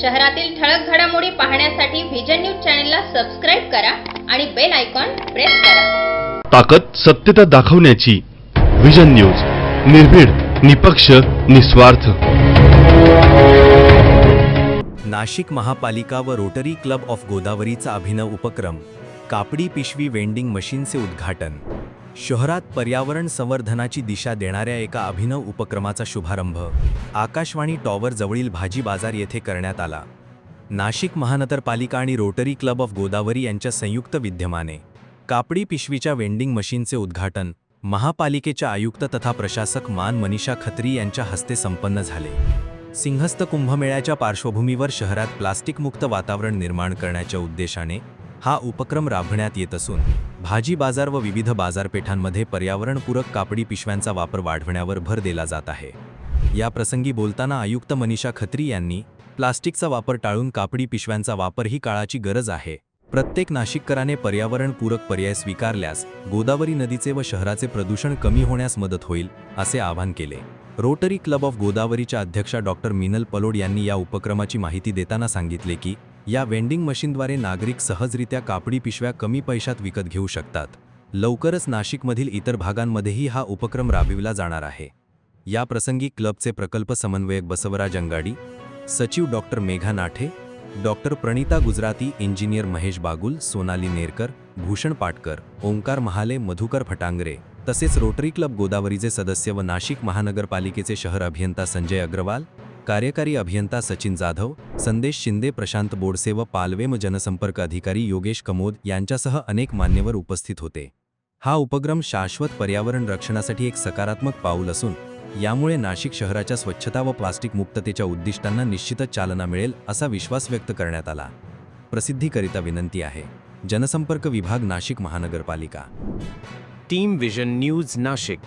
शहरातील ठळक घडामोडी पाहण्यासाठी व्हिजन न्यूज चॅनलला सबस्क्राईब करा आणि बेल आयकॉन प्रेस करा. ताकद सत्यता दाखवण्याची विजन न्यूज निर्भीड निपक्ष निस्वार्थ. नाशिक महापालिका व रोटरी क्लब ऑफ गोदावरीचा अभिनव उपक्रम कापडी पिशवी वेंडिंग मशीनचे उद्घाटन. शहरात पर्यावरण संवर्धनाची दिशा देणाऱ्या एका अभिनव उपक्रमाचा शुभारंभ आकाशवाणी टॉवर जवळील भाजी बाजार येथे करण्यात आला. नाशिक महानगरपालिका आणि रोटरी क्लब ऑफ गोदावरी यांच्या संयुक्त विद्यमाने कापडी पिशवीच्या वेंडिंग मशीनचे उद्घाटन महापालिकेच्या आयुक्त तथा प्रशासक मान मनीषा खत्री यांच्या हस्ते संपन्न झाले. सिंहस्थ कुंभमेळ्याच्या पार्श्वभूमीवर शहरात प्लास्टिकमुक्त वातावरण निर्माण करण्याच्या उद्देशाने हा उपक्रम राबवण्यात येत असून भाजी बाजार व विविध बाजारपेठांमध्ये पर्यावरणपूरक कापडी पिशव्यांचा वापर वाढवण्यावर भर दिला जात आहे. या प्रसंगी बोलताना आयुक्त मनीषा खत्री यांनी प्लास्टिकचा वापर टाळून कापडी पिशव्यांचा वापर ही काळाची गरज आहे. प्रत्येक नाशिककराने पर्यावरणपूरक पर्याय स्वीकारल्यास गोदावरी नदीचे व शहराचे प्रदूषण कमी होण्यास मदत होईल असे आवाहन केले. रोटरी क्लब ऑफ गोदावरीच्या अध्यक्षा डॉक्टर मिनल पलोड यांनी या उपक्रमाची माहिती देताना सांगितले की या वेंडिंग मशीनद्वारे नागरिक सहजरित्या कापडी पिशव्या कमी पैशात विकत घेऊ शकतात. लवकरच नाशिकमधील इतर भागांमध्येही हा उपक्रम राबविला जाणार आहे. या प्रसंगी क्लबचे प्रकल्प समन्वयक बसवराज अंगाडी सचिव doctor Megha Nathe doctor Pranita Gujarati engineer Mahesh Bagul Sonali Nerkar Bhushan Patkar Omkar Mahale Madhukar Phatangare तसेच रोटरी क्लब गोदावरीचे सदस्य व नाशिक महानगरपालिकेचे शहर अभियंता संजय अग्रवाल कार्यकारी अभियंता सचिन जाधव संदेश शिंदे प्रशांत बोडसे व पालवेम जनसंपर्क अधिकारी योगेश कमोद यांच्यासह अनेक मान्यवर उपस्थित होते. हा उपक्रम शाश्वत पर्यावरण रक्षणासाठी एक सकारात्मक पाऊल असून यामुळे नाशिक शहराच्या स्वच्छता व प्लास्टिक मुक्ततेच्या उद्दिष्टांना निश्चितच चालना मिळेल असा विश्वास व्यक्त करण्यात आला. प्रसिद्धीकरिता विनंती आहे. जनसंपर्क विभाग नाशिक महानगरपालिका. Team Vision News Nashik.